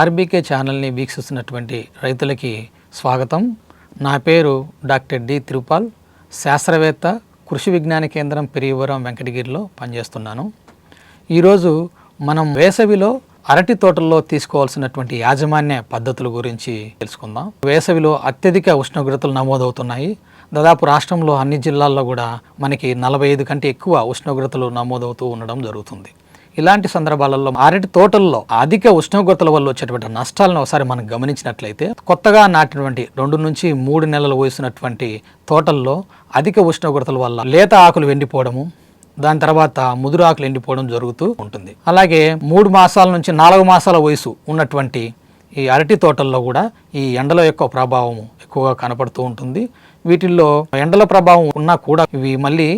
RBK ఛానల్ని వీక్షిస్తున్నటువంటి రైతులకి స్వాగతం. నా పేరు డాక్టర్ డి తిరుపాల్ శాస్త్రవేత్త కృషి విజ్ఞాన కేంద్రం పెరియవరం వెంకటగిరిలో పనిచేస్తున్నాను. ఈరోజు మనం వేసవిలో అరటి తోటల్లో తీసుకోవాల్సినటువంటి యాజమాన్య పద్ధతుల గురించి తెలుసుకుందాం. వేసవిలో అత్యధిక ఉష్ణోగ్రతలు నమోదవుతున్నాయి. దాదాపు రాష్ట్రంలో అన్ని జిల్లాల్లో కూడా మనకి నలభై ఐదు కంటే ఎక్కువ ఉష్ణోగ్రతలు నమోదవుతూ ఉండడం జరుగుతుంది. ఇలాంటి సందర్భాలలో అరటి తోటల్లో అధిక ఉష్ణోగ్రతల వల్ల వచ్చేటువంటి నష్టాలను ఒకసారి మనం గమనించినట్లయితే కొత్తగా నాటినటువంటి రెండు నుంచి మూడు నెలలు వయసున్నటువంటి తోటల్లో అధిక ఉష్ణోగ్రతల వల్ల లేత ఆకులు వెండిపోవడము దాని తర్వాత ముదురు ఆకులు ఎండిపోవడం జరుగుతూ ఉంటుంది. అలాగే మూడు మాసాల నుంచి నాలుగు మాసాల వయసు ఉన్నటువంటి ఈ అరటి తోటల్లో కూడా ఈ ఎండల యొక్క ప్రభావం ఎక్కువగా కనపడుతూ ఉంటుంది. వీటిల్లో ఎండల ప్రభావం ఉన్నా కూడా ఇవి మళ్ళీ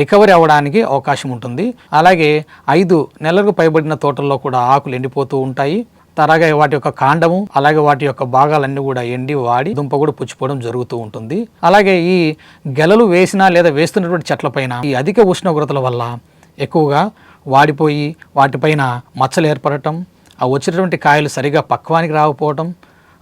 రికవరీ అవ్వడానికి అవకాశం ఉంటుంది. అలాగే ఐదు నెలలకు పైబడిన తోటల్లో కూడా ఆకులు ఎండిపోతూ ఉంటాయి. త్వరగా వాటి యొక్క కాండము అలాగే వాటి యొక్క భాగాలన్నీ కూడా ఎండి వాడి దుంప కూడా పుచ్చిపోవడం జరుగుతూ ఉంటుంది. అలాగే ఈ గెలలు వేసినా లేదా వేస్తున్నటువంటి చెట్లపైన ఈ అధిక ఉష్ణోగ్రతల వల్ల ఎక్కువగా వాడిపోయి వాటిపైన మచ్చలు ఏర్పడటం ఆ వచ్చినటువంటి కాయలు సరిగా పక్వానికి రాకపోవటం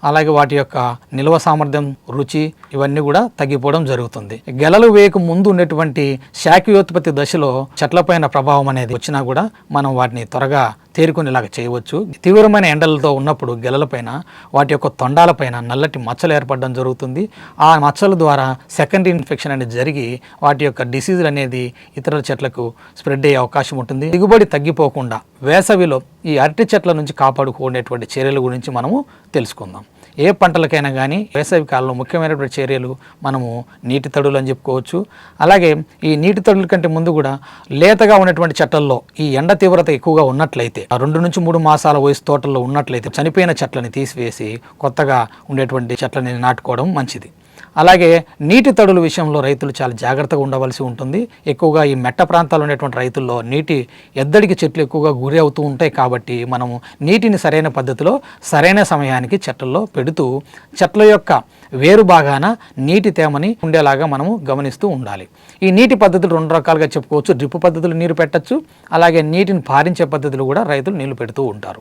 అలాగే వాటి యొక్క నిల్వ సామర్థ్యం రుచి ఇవన్నీ కూడా తగ్గిపోవడం జరుగుతుంది. గెలలు వేయక ముందు ఉన్నటువంటి శాఖయోత్పత్తి దశలో చెట్లపైన ప్రభావం అనేది వచ్చినా కూడా మనం వాటిని త్వరగా తేరుకునేలాగా చేయవచ్చు. తీవ్రమైన ఎండలతో ఉన్నప్పుడు గెలలపైన వాటి యొక్క తొండాలపైన నల్లటి మచ్చలు ఏర్పడడం జరుగుతుంది. ఆ మచ్చల ద్వారా సెకండరీ ఇన్ఫెక్షన్ అనేది జరిగి వాటి యొక్క డిసీజులు అనేది ఇతర చెట్లకు స్ప్రెడ్ అయ్యే అవకాశం ఉంటుంది. దిగుబడి తగ్గిపోకుండా వేసవిలో ఈ అరటి చెట్ల నుంచి కాపాడుకునేటువంటి చర్యల గురించి మనము తెలుసుకుందాం. ఏ పంటలకైనా కానీ వేసవి కాలంలో ముఖ్యమైనటువంటి చర్యలు మనము నీటి తడులు అని చెప్పుకోవచ్చు. అలాగే ఈ నీటి తడుల కంటే ముందు కూడా లేతగా ఉన్నటువంటి చెట్లల్లో ఈ ఎండ తీవ్రత ఎక్కువగా ఉన్నట్లయితే ఆ రెండు నుంచి మూడు మాసాల వయసు తోటల్లో ఉన్నట్లయితే చనిపోయిన చెట్లని తీసివేసి కొత్తగా ఉండేటువంటి చెట్లని నాటుకోవడం మంచిది. అలాగే నీటి తడుల విషయంలో రైతులు చాలా జాగ్రత్తగా ఉండవలసి ఉంటుంది. ఎక్కువగా ఈ మెట్ట ప్రాంతాల్లో ఉండేటువంటి రైతుల్లో నీటి ఎద్దడికి చెట్లు ఎక్కువగా గురి అవుతూ ఉంటాయి కాబట్టి మనము నీటిని సరైన పద్ధతిలో సరైన సమయానికి చెట్లలో పెడుతూ చెట్ల యొక్క వేరు భాగాన నీటి తేమని ఉండేలాగా మనము గమనిస్తూ ఉండాలి. ఈ నీటి పద్ధతులు రెండు రకాలుగా చెప్పుకోవచ్చు. డ్రిప్ పద్ధతులు నీరు పెట్టచ్చు. అలాగే నీటిని పారించే పద్ధతులు కూడా రైతులు నీళ్ళు పెడుతూ ఉంటారు.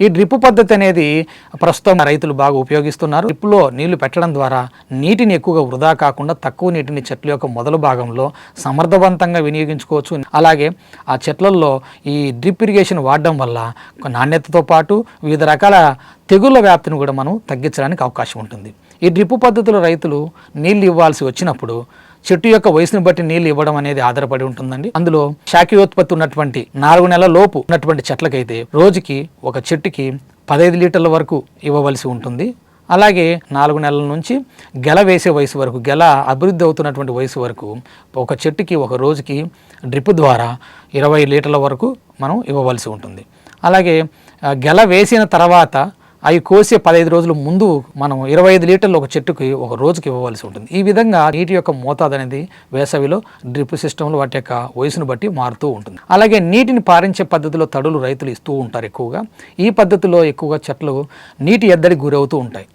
ఈ డ్రిప్ పద్ధతి అనేది ప్రస్తుతం రైతులు బాగా ఉపయోగిస్తున్నారు. డ్రిప్లో నీళ్ళు పెట్టడం ద్వారా నీటి నీటిని ఎక్కువగా వృధా కాకుండా తక్కువ నీటిని చెట్ల యొక్క మొదలు భాగంలో సమర్థవంతంగా వినియోగించుకోవచ్చు. అలాగే ఆ చెట్లల్లో ఈ డ్రిప్ ఇరిగేషన్ వాడడం వల్ల నాణ్యతతో పాటు వివిధ రకాల తెగుళ్ళ వ్యాప్తిని కూడా మనం తగ్గించడానికి అవకాశం ఉంటుంది. ఈ డ్రిప్ పద్ధతిలో రైతులు నీళ్ళు ఇవ్వాల్సి వచ్చినప్పుడు చెట్టు యొక్క వయసును బట్టి నీళ్ళు ఇవ్వడం అనేది ఆధారపడి ఉంటుందండి. అందులో శాఖీయోత్పత్తి ఉన్నటువంటి నాలుగు నెలల లోపు ఉన్నటువంటి చెట్లకైతే రోజుకి ఒక చెట్టుకి పదహైదు లీటర్ల వరకు ఇవ్వవలసి ఉంటుంది. అలాగే నాలుగు నెలల నుంచి గెల వేసే వయసు వరకు గెల అభివృద్ధి అవుతున్నటువంటి వయసు వరకు ఒక చెట్టుకి ఒక రోజుకి డ్రిప్ ద్వారా ఇరవై లీటర్ల వరకు మనం ఇవ్వవలసి ఉంటుంది. అలాగే గెల వేసిన తర్వాత అవి కోసే పదహైదు రోజుల ముందు మనం ఇరవై ఐదు లీటర్లు ఒక చెట్టుకి ఒక రోజుకి ఇవ్వవలసి ఉంటుంది. ఈ విధంగా నీటి యొక్క మోతాదు అనేది వేసవిలో డ్రిప్ సిస్టంలో వాటి యొక్క వయసును బట్టి మారుతూ ఉంటుంది. అలాగే నీటిని పారించే పద్ధతిలో తడులు రైతులు ఇస్తూ ఉంటారు ఎక్కువగా. ఈ పద్ధతిలో ఎక్కువగా చెట్లు నీటి ఎద్దడికి గురవుతూ ఉంటాయి.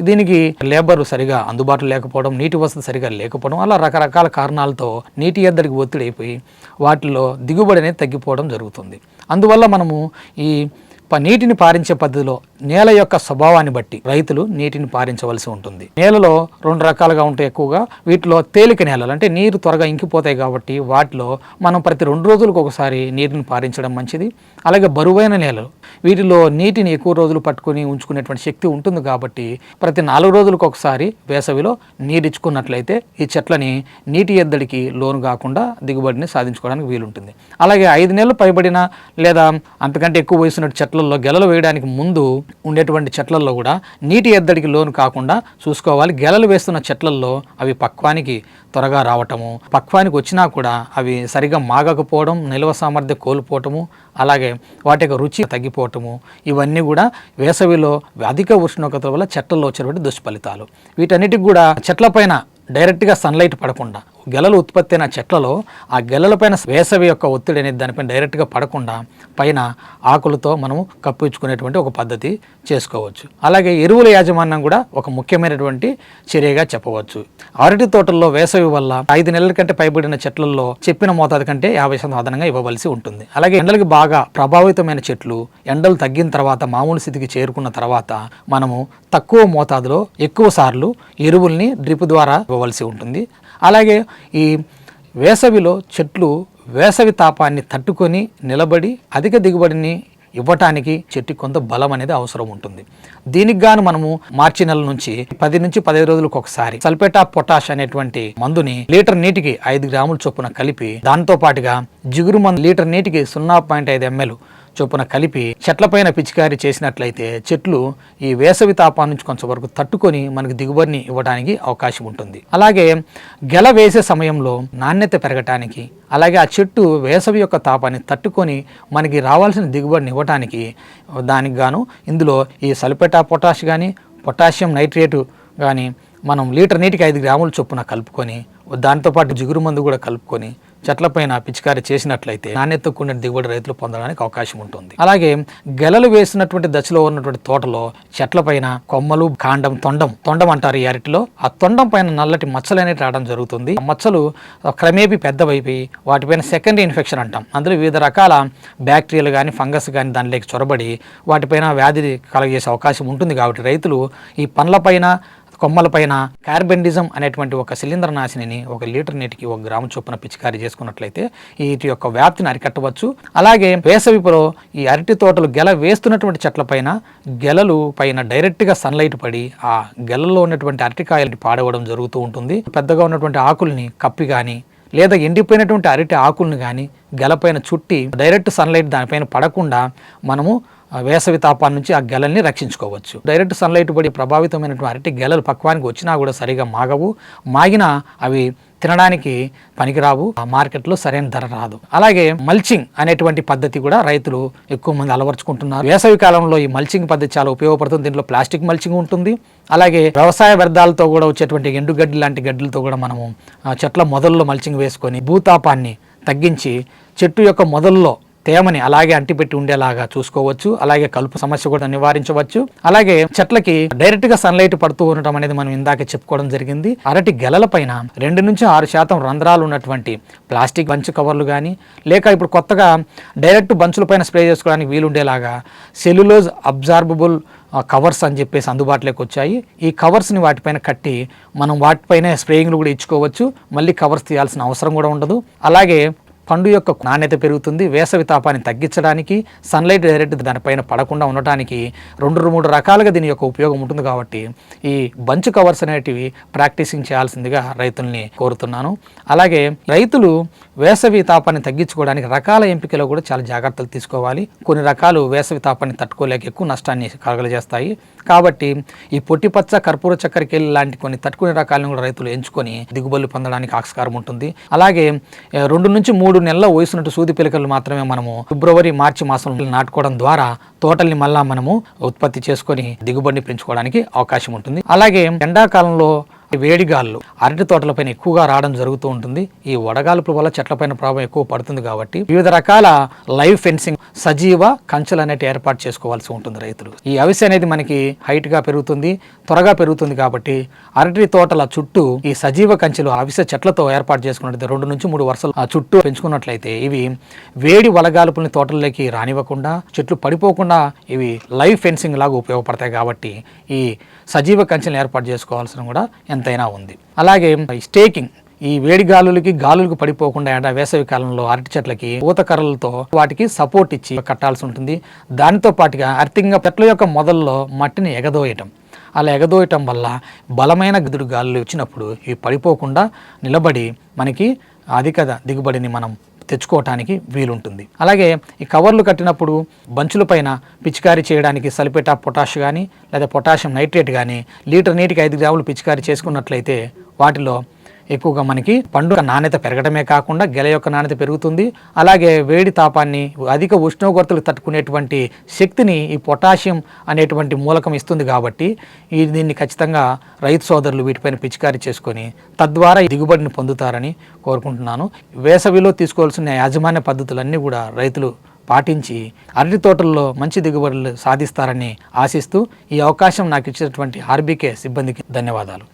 దీనికి లేబర్ సరిగా అందుబాటులో లేకపోవడం నీటి వసతి సరిగా లేకపోవడం అలా రకరకాల కారణాలతో నీటి ఎద్దడికి ఒత్తిడి అయిపోయి వాటిలో దిగుబడి అనేది తగ్గిపోవడం జరుగుతుంది. అందువల్ల మనము ఈ ప- నీటిని పారించే పద్ధతిలో నేల యొక్క స్వభావాన్ని బట్టి రైతులు నీటిని పారించవలసి ఉంటుంది. నేలలో రెండు రకాలుగా ఉంటాయి ఎక్కువగా. వీటిలో తేలిక నేలలు అంటే నీరు త్వరగా ఇంకిపోతాయి కాబట్టి వాటిలో మనం ప్రతి రెండు రోజులకు ఒకసారి నీటిని పారించడం మంచిది. అలాగే బరువైన నేలలు వీటిలో నీటిని ఎక్కువ రోజులు పట్టుకొని ఉంచుకునేటువంటి శక్తి ఉంటుంది కాబట్టి ప్రతి నాలుగు రోజులకు ఒకసారి వేసవిలో నీరు ఇచ్చుకున్నట్లయితే ఈ చెట్లని నీటి ఎద్దడికి లోను కాకుండా దిగుబడిని సాధించుకోవడానికి వీలుంటుంది. అలాగే ఐదు నెలలు పైబడిన లేదా అంతకంటే ఎక్కువ వయసున్న చెట్లలో గెలలు వేయడానికి ముందు ఉండేటువంటి చెట్లలో కూడా నీటి ఎద్దడికి లోను కాకుండా చూసుకోవాలి. గెలలు వేస్తున్న చెట్లలో అవి పక్వానికి త్వరగా రావటము పక్వానికి వచ్చినా కూడా అవి సరిగా మాగకపోవడం నిల్వ సామర్థ్యం కోల్పోవటము అలాగే వాటి యొక్క రుచి తగ్గిపోవటం రావటము ఇవన్నీ కూడా వేసవిలో అధిక ఉష్ణోగ్రతల వల్ల చెట్లలో వచ్చేటువంటి దుష్ఫలితాలు. వీటన్నిటికి కూడా చెట్లపైన డైరెక్ట్గా సన్లైట్ పడకుండా గెలలు ఉత్పత్తి అయిన చెట్లలో ఆ గెలలపైన వేసవి యొక్క ఒత్తిడి అనేది దానిపైన డైరెక్ట్గా పడకుండా పైన ఆకులతో మనము కప్పించుకునేటువంటి ఒక పద్ధతి చేసుకోవచ్చు. అలాగే ఎరువుల యాజమాన్యం కూడా ఒక ముఖ్యమైనటువంటి చర్యగా చెప్పవచ్చు. అరటి తోటల్లో వేసవి వల్ల ఐదు నెలల కంటే పైబడిన చెట్లలో చెప్పిన మోతాదు కంటే యాభై శాతం అదనంగా ఇవ్వవలసి ఉంటుంది. అలాగే ఎండలకి బాగా ప్రభావితమైన చెట్లు ఎండలు తగ్గిన తర్వాత మామూలు స్థితికి చేరుకున్న తర్వాత మనము తక్కువ మోతాదులో ఎక్కువ సార్లు ఎరువుల్ని డ్రిప్ ద్వారా ఇవ్వవలసి ఉంటుంది. అలాగే ఈ వేసవిలో చెట్లు వేసవి తాపాన్ని తట్టుకొని నిలబడి అధిక దిగుబడిని ఇవ్వటానికి చెట్టు కొంత బలం అనేది అవసరం ఉంటుంది. దీనికి గాను మనము మార్చి నెల నుంచి పది నుంచి పదిహేను రోజులకు ఒకసారి సల్పేటా పొటాష్ అనేటువంటి మందుని లీటర్ నీటికి ఐదు గ్రాముల చొప్పున కలిపి దాంతో పాటుగా జిగురు మందు లీటర్ నీటికి సున్నా పాయింట్ ఐదు ఎంఎల్ చొప్పున కలిపి చెట్లపైన పిచికారీ చేసినట్లయితే చెట్లు ఈ వేసవి తాపాన్ని నుంచి కొంతవరకు తట్టుకొని మనకు దిగుబడిని ఇవ్వడానికి అవకాశం ఉంటుంది. అలాగే గెల వేసే సమయంలో నాణ్యత పెరగటానికి అలాగే ఆ చెట్టు వేసవి యొక్క తాపాన్ని తట్టుకొని మనకి రావాల్సిన దిగుబడిని ఇవ్వటానికి దానికి గాను ఇందులో ఈ సల్ఫేటా పొటాష్ కానీ పొటాషియం నైట్రేటు కానీ మనం లీటర్ నీటికి ఐదు గ్రాముల చొప్పున కలుపుకొని దాంతోపాటు జిగురు మందు కూడా కలుపుకొని చెట్లపైన పిచికారి చేసినట్లయితే నాణ్యత కూడిన దిగుబడి రైతులు పొందడానికి అవకాశం ఉంటుంది. అలాగే గెలలు వేసినటువంటి దశలో ఉన్నటువంటి తోటలో చెట్లపైన కొమ్మలు కాండం తొండం తొండం అంటారు ఈ అరటిలో. ఆ తొండం పైన నల్లటి మచ్చలు అనేవి రావడం జరుగుతుంది. మచ్చలు క్రమేపీ పెద్దవైపోయి వాటిపైన సెకండరీ ఇన్ఫెక్షన్ అంటాం. అందులో వివిధ రకాల బ్యాక్టీరియాలు కానీ ఫంగస్ కానీ దానిలోకి చొరబడి వాటిపైన వ్యాధి కలగజేసే అవకాశం ఉంటుంది కాబట్టి రైతులు ఈ పండ్లపైన కొమ్మలపైన కార్బెండిజం అనేటువంటి ఒక శిలీంద్ర నాశిని ఒక లీటర్ నీటికి ఒక గ్రాము చొప్పున పిచికారీ చేసుకున్నట్లయితే వీటి యొక్క వ్యాప్తిని అరికట్టవచ్చు. అలాగే వేసవిపులో ఈ అరటి తోటలు గెల వేస్తున్నటువంటి చెట్లపైన గెలలు పైన డైరెక్ట్గా సన్లైట్ పడి ఆ గెలలో ఉన్నటువంటి అరటికాయలు పాడవడం జరుగుతూ ఉంటుంది. పెద్దగా ఉన్నటువంటి ఆకుల్ని కప్పి కానీ లేదా ఎండిపోయినటువంటి అరటి ఆకుల్ని కానీ గెలపైన చుట్టి డైరెక్ట్ సన్లైట్ దానిపైన పడకుండా మనము వేసవి తాపాన్ని నుంచి ఆ గెలల్ని రక్షించుకోవచ్చు. డైరెక్ట్ సన్లైట్ పడి ప్రభావితమైనటువంటి అరటి గెలలు పక్వానికి వచ్చినా కూడా సరిగా మాగవు. మాగినా అవి తినడానికి పనికిరావు. ఆ మార్కెట్లో సరైన ధర రాదు. అలాగే మల్చింగ్ అనేటువంటి పద్ధతి కూడా రైతులు ఎక్కువ మంది అలవర్చుకుంటున్నారు. వేసవి కాలంలో ఈ మల్చింగ్ పద్ధతి చాలా ఉపయోగపడుతుంది. దీంట్లో ప్లాస్టిక్ మల్చింగ్ ఉంటుంది. అలాగే వ్యవసాయ వ్యర్థాలతో కూడా వచ్చేటువంటి ఎండుగడ్డి లాంటి గడ్డలతో కూడా మనము చెట్ల మొదల్లో మల్చింగ్ వేసుకొని భూతాపాన్ని తగ్గించి చెట్టు యొక్క మొదల్లో తేమని అలాగే అంటిపెట్టి ఉండేలాగా చూసుకోవచ్చు. అలాగే కలుపు సమస్య కూడా నివారించవచ్చు. అలాగే చెట్లకి డైరెక్ట్గా సన్లైట్ పడుతూ ఉండటం అనేది మనం ఇందాక చెప్పుకోవడం జరిగింది. అరటి గెలల పైన రెండు నుంచి ఆరు శాతం రంధ్రాలు ఉన్నటువంటి ప్లాస్టిక్ బంచ్ కవర్లు కానీ లేక ఇప్పుడు కొత్తగా డైరెక్ట్ బంచుల పైన స్ప్రే చేసుకోవడానికి వీలుండేలాగా సెల్యులోజ్ అబ్జార్బబుల్ కవర్స్ అని చెప్పేసి అందుబాటులోకి వచ్చాయి. ఈ కవర్స్ని వాటిపైన కట్టి మనం వాటిపైన స్ప్రేయింగ్లు కూడా ఇచ్చుకోవచ్చు. మళ్ళీ కవర్స్ తీయాల్సిన అవసరం కూడా ఉండదు. అలాగే పండు యొక్క నాణ్యత పెరుగుతుంది వేసవి తాపాన్ని తగ్గించడానికి సన్లైట్ డైరెక్ట్ దానిపైన పడకుండా ఉండటానికి రెండు మూడు రకాలుగా దీని యొక్క ఉపయోగం ఉంటుంది కాబట్టి ఈ బంచ్ కవర్స్ అనేటివి ప్రాక్టీసింగ్ చేయాల్సిందిగా రైతుల్ని కోరుతున్నాను. అలాగే రైతులు వేసవి తాపాన్ని తగ్గించుకోవడానికి రకాల ఎంపికలో కూడా చాలా జాగ్రత్తలు తీసుకోవాలి. కొన్ని రకాలు వేసవి తాపాన్ని తట్టుకోలేక ఎక్కువ నష్టాన్ని కలగజేస్తాయి. కాబట్టి ఈ పొట్టిపచ్చ కర్పూర చక్కెరకేళి లాంటి కొన్ని తట్టుకునే రకాలను కూడా రైతులు ఎంచుకొని దిగుబడులు పొందడానికి ఆస్కారం ఉంటుంది. అలాగే రెండు నుంచి మూడు మూడు నెలల వయసున్నట్టు సూది పిలకలు మాత్రమే మనము ఫిబ్రవరి మార్చి మాసంలో నాటుకోవడం ద్వారా తోటల్ని మళ్ళా మనము ఉత్పత్తి చేసుకొని దిగుబడిని పెంచుకోవడానికి అవకాశం ఉంటుంది. అలాగే ఎండాకాలంలో వేడిగాళ్ళు. అరటి తోటలపైన ఎక్కువగా రావడం జరుగుతూ ఉంటుంది. ఈ వడగాల్పుల వల్ల చెట్లపైన ప్రభావం ఎక్కువ పడుతుంది కాబట్టి వివిధ రకాల లైవ్ ఫెన్సింగ్ సజీవ కంచెలు అనేవి ఏర్పాటు చేసుకోవాల్సి ఉంటుంది రైతులు. ఈ అవిసె అనేది మనకి హైట్గా పెరుగుతుంది త్వరగా పెరుగుతుంది కాబట్టి అరటి తోటల చుట్టూ ఈ సజీవ కంచెలు అవిసె చెట్లతో ఏర్పాటు చేసుకున్నట్లయితే రెండు నుంచి మూడు వరుసలు ఆ చుట్టూ పెంచుకున్నట్లయితే ఇవి వేడి వడగాల్పుల్ని తోటల్లోకి రానివ్వకుండా చెట్లు పడిపోకుండా ఇవి లైవ్ ఫెన్సింగ్ లాగా ఉపయోగపడతాయి కాబట్టి ఈ సజీవ కంచెలను ఏర్పాటు చేసుకోవాల్సిన కూడా ఎంతైనా ఉంది. అలాగే స్టేకింగ్ ఈ వేడి గాలులకి గాలులకు పడిపోకుండా ఎండ వేసవి కాలంలో అరటి చెట్లకి ఊతకర్రలతో వాటికి సపోర్ట్ ఇచ్చి కట్టాల్సి ఉంటుంది. దానితో పాటుగా అర్థంగా చెట్ల యొక్క మొదల్లో మట్టిని ఎగదోయటం. అలా ఎగదోయటం వల్ల బలమైన గదుడు గాలులు వచ్చినప్పుడు ఇవి పడిపోకుండా నిలబడి మనకి అధిక దిగుబడిని మనం తెచ్చుకోవటానికి వీలుంటుంది. అలాగే ఈ కవర్లు కట్టినప్పుడు బంచుల పైన పిచికారీ చేయడానికి సల్ఫేట్ ఆఫ్ పొటాష్ కానీ లేదా పొటాషియం నైట్రేట్ కానీ లీటర్ నీటికి ఐదు గ్రాములు పిచికారీ చేసుకున్నట్లయితే వాటిలో ఎక్కువగా మనకి పండు నాణ్యత పెరగడమే కాకుండా గెల యొక్క నాణ్యత పెరుగుతుంది. అలాగే వేడి తాపాన్ని అధిక ఉష్ణోగ్రతలు తట్టుకునేటువంటి శక్తిని ఈ పొటాషియం అనేటువంటి మూలకం ఇస్తుంది కాబట్టి ఈ దీన్ని ఖచ్చితంగా రైతు సోదరులు వీటిపైన పిచికారీ చేసుకొని తద్వారా ఈ దిగుబడిని పొందుతారని కోరుకుంటున్నాను. వేసవిలో తీసుకోవాల్సిన యాజమాన్య పద్ధతులన్నీ కూడా రైతులు పాటించి అరటి తోటల్లో మంచి దిగుబడులు సాధిస్తారని ఆశిస్తూ ఈ అవకాశం నాకు ఇచ్చినటువంటి ఆర్బీకే సిబ్బందికి ధన్యవాదాలు.